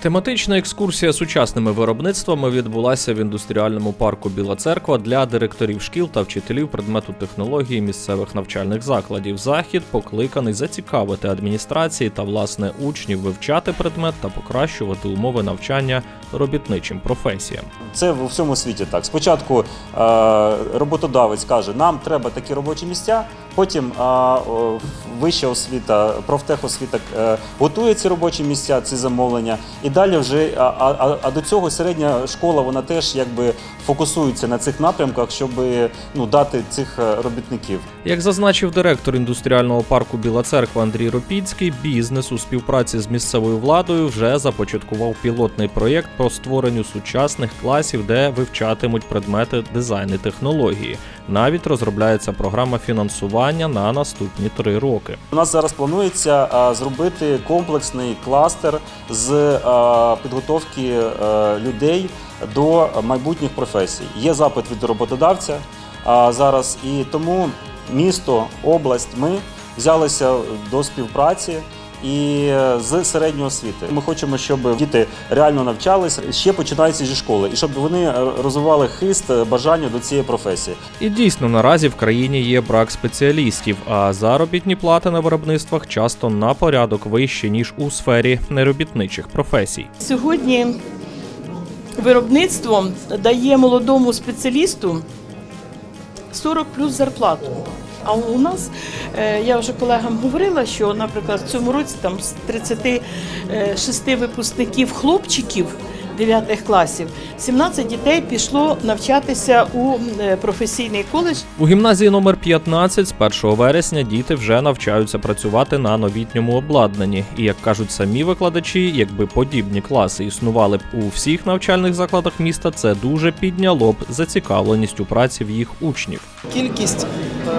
Тематична екскурсія сучасними виробництвами відбулася в індустріальному парку Біла Церква для директорів шкіл та вчителів предмету технології місцевих навчальних закладів. Захід покликаний зацікавити адміністрації та власне учнів вивчати предмет та покращувати умови навчання робітничим професіям. Це в всьому світі так. Спочатку е, роботодавець каже, нам треба такі робочі місця. Потім е, вища освіта, профтехосвіта е, готує ці робочі місця, ці замовлення. І далі вже а, а, а до цього середня школа вона теж якби фокусується на цих напрямках, щоб ну, дати цих е, робітників. Як зазначив директор індустріального парку Біла Церква Андрій Ропіцький, бізнес у співпраці з місцевою владою вже започаткував пілотний проєкт по створенню сучасних класів, де вивчатимуть предмети дизайн і технології. Навіть розробляється програма фінансування на наступні три роки. У нас зараз планується зробити комплексний кластер з а, підготовки людей до майбутніх професій. Є запит від роботодавця зараз, і тому місто, область, ми взялися до співпраці. І е, з середньої освіти ми хочемо, щоб діти реально навчались ще починається зі школи, і щоб вони е, розвивали хист, е, бажання до цієї професії. І дійсно наразі в країні є брак спеціалістів, а заробітні плати на виробництвах часто на порядок вищі ніж у сфері неробітничих професій. Сьогодні виробництво дає молодому спеціалісту 40 плюс зарплату. А у нас, е, я вже колегам говорила, що, наприклад, в цьому році там з 36 випускників хлопчиків 9 класів 17 дітей пішло навчатися у е, професійний коледж У гімназії номер 15 з 1 вересня діти вже навчаються працювати на новітньому обладнанні. І як кажуть самі викладачі, якби подібні класи існували б у всіх навчальних закладах міста, це дуже підняло б зацікавленість у праці в їх учнів. Кількість е,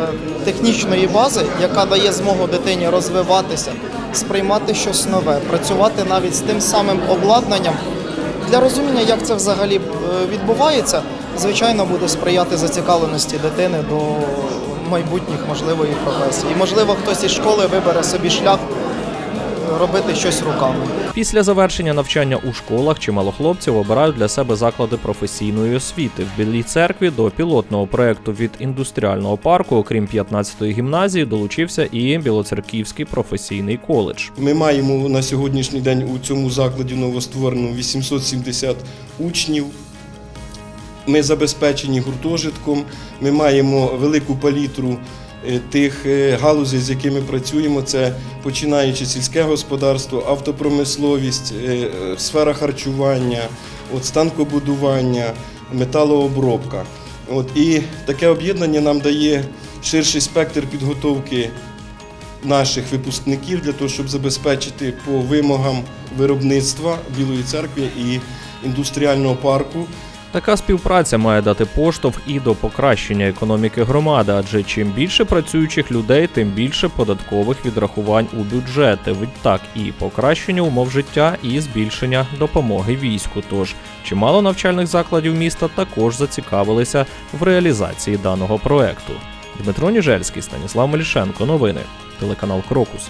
технічної бази, яка дає змогу дитині розвиватися, сприймати щось нове, працювати навіть з тим самим обладнанням. Для розуміння, як це взагалі е, відбувається, звичайно, буде сприяти зацікавленості дитини до майбутніх можливої професії. І, можливо, хтось із школи вибере собі шлях робити щось руками. Після завершення навчання у школах чимало хлопців обирають для себе заклади професійної освіти. В Білій церкві до пілотного проекту від індустріального парку, окрім 15-ї гімназії, долучився і Білоцерківський професійний коледж. Ми маємо на сьогоднішній день у цьому закладі новостворено 870 учнів. Ми забезпечені гуртожитком, ми маємо велику палітру тих е, галузей, з якими працюємо. Це починаючи сільське господарство, автопромисловість, е, е, сфера харчування, от станкобудування, металообробка. От, і таке об'єднання нам дає ширший спектр підготовки наших випускників для того, щоб забезпечити по вимогам виробництва Білої церкви і індустріального парку. Така співпраця має дати поштовх і до покращення економіки громади, адже чим більше працюючих людей, тим більше податкових відрахувань у бюджети. Відтак і покращення умов життя, і збільшення допомоги війську. Тож чимало навчальних закладів міста також зацікавилися в реалізації даного проекту. Дмитро Ніжельський, Станіслав Мелішенко. Новини. Телеканал Крокус.